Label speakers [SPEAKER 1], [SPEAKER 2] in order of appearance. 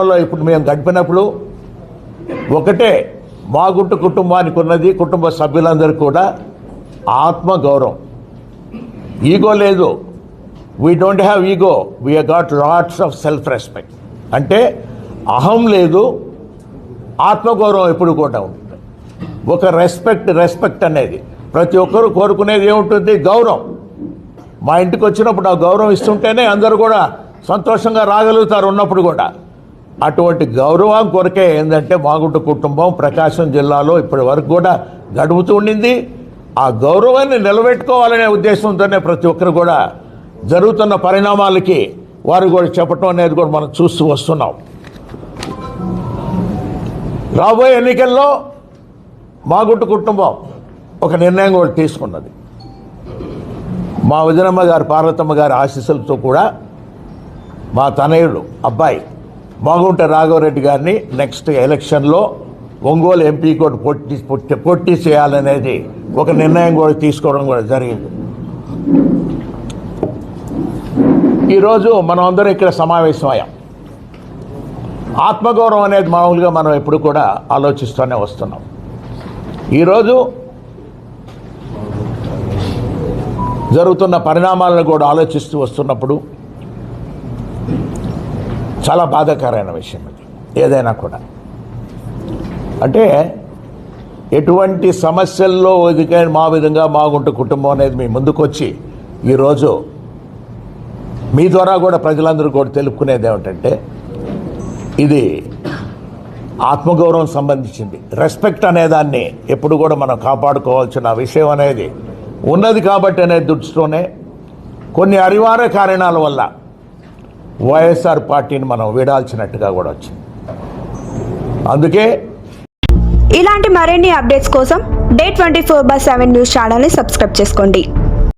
[SPEAKER 1] ఇప్పుడు మేము గడిపినప్పుడు ఒకటే మా గుట్టు కుటుంబానికి ఉన్నది కుటుంబ సభ్యులందరూ కూడా ఆత్మ గౌరవం ఈగో లేదు. We don't have ego we got lots of self respect అంటే అహం లేదు ఆత్మగౌరవం ఎప్పుడు కూడా ఉంటుంది. ఒక రెస్పెక్ట్ రెస్పెక్ట్ అనేది. ప్రతి ఒక్కరు కోరుకునేది ఏముంటుంది? గౌరవం. మా ఇంటికి వచ్చినప్పుడు ఆ గౌరవం ఇస్తుంటేనే అందరూ కూడా సంతోషంగా రాగలుగుతారు ఉన్నప్పుడు కూడా. అటువంటి గౌరవం కొరకే ఏంటంటే మాగుంట కుటుంబం ప్రకాశం జిల్లాలో ఇప్పటి వరకు కూడా గడుపుతూ ఉండింది. ఆ గౌరవాన్ని నిలబెట్టుకోవాలనే ఉద్దేశంతోనే ప్రతి ఒక్కరు కూడా జరుగుతున్న పరిణామాలకి వారు కూడా చెప్పటం అనేది కూడా మనం చూస్తూ వస్తున్నాం. రాబోయే ఎన్నికల్లో మాగుంట కుటుంబం ఒక నిర్ణయం కూడా తీసుకున్నది. మా వదినమ్మ గారు పార్వతమ్మ గారి ఆశీస్సులతో కూడా మా తనయుడు అబ్బాయి మాగుంట రాఘవరెడ్డి గారిని నెక్స్ట్ ఎలక్షన్లో ఒంగోలు ఎంపీ కూడా పోటీ పోటీ- పోటీ చేయాలనేది ఒక నిర్ణయం కూడా తీసుకోవడం కూడా జరిగింది. ఈరోజు మనం అందరం ఇక్కడ సమావేశమయ్యాం. ఆత్మగౌరవం అనేది మామూలుగా మనం ఎప్పుడు కూడా ఆలోచిస్తూనే వస్తున్నాం. ఈరోజు జరుగుతున్న పరిణామాలను కూడా ఆలోచిస్తూ వస్తున్నప్పుడు చాలా బాధాకరమైన విషయం అది ఏదైనా కూడా. అంటే ఎటువంటి సమస్యల్లో ఎదిగే మా విధంగా మాగుంట కుటుంబం అనేది మీ ముందుకొచ్చి ఈరోజు మీ ద్వారా కూడా ప్రజలందరూ కూడా తెలుపుకునేది ఏమిటంటే ఇది ఆత్మగౌరవం సంబంధించింది. రెస్పెక్ట్ అనేదాన్ని ఎప్పుడు కూడా మనం కాపాడుకోవాల్సిన విషయం అనేది ఉన్నది కాబట్టి అనే దృష్టితోనే కొన్ని అనివార్య కారణాల వల్ల వైఎస్ఆర్ పార్టీని మనం వీడాల్సినట్టుగా కూడా వచ్చింది. అందుకే
[SPEAKER 2] ఇలాంటి మరిన్ని అప్డేట్స్ కోసం day twenty four by seven news ఛానల్ని సబ్స్క్రైబ్ చేసుకోండి.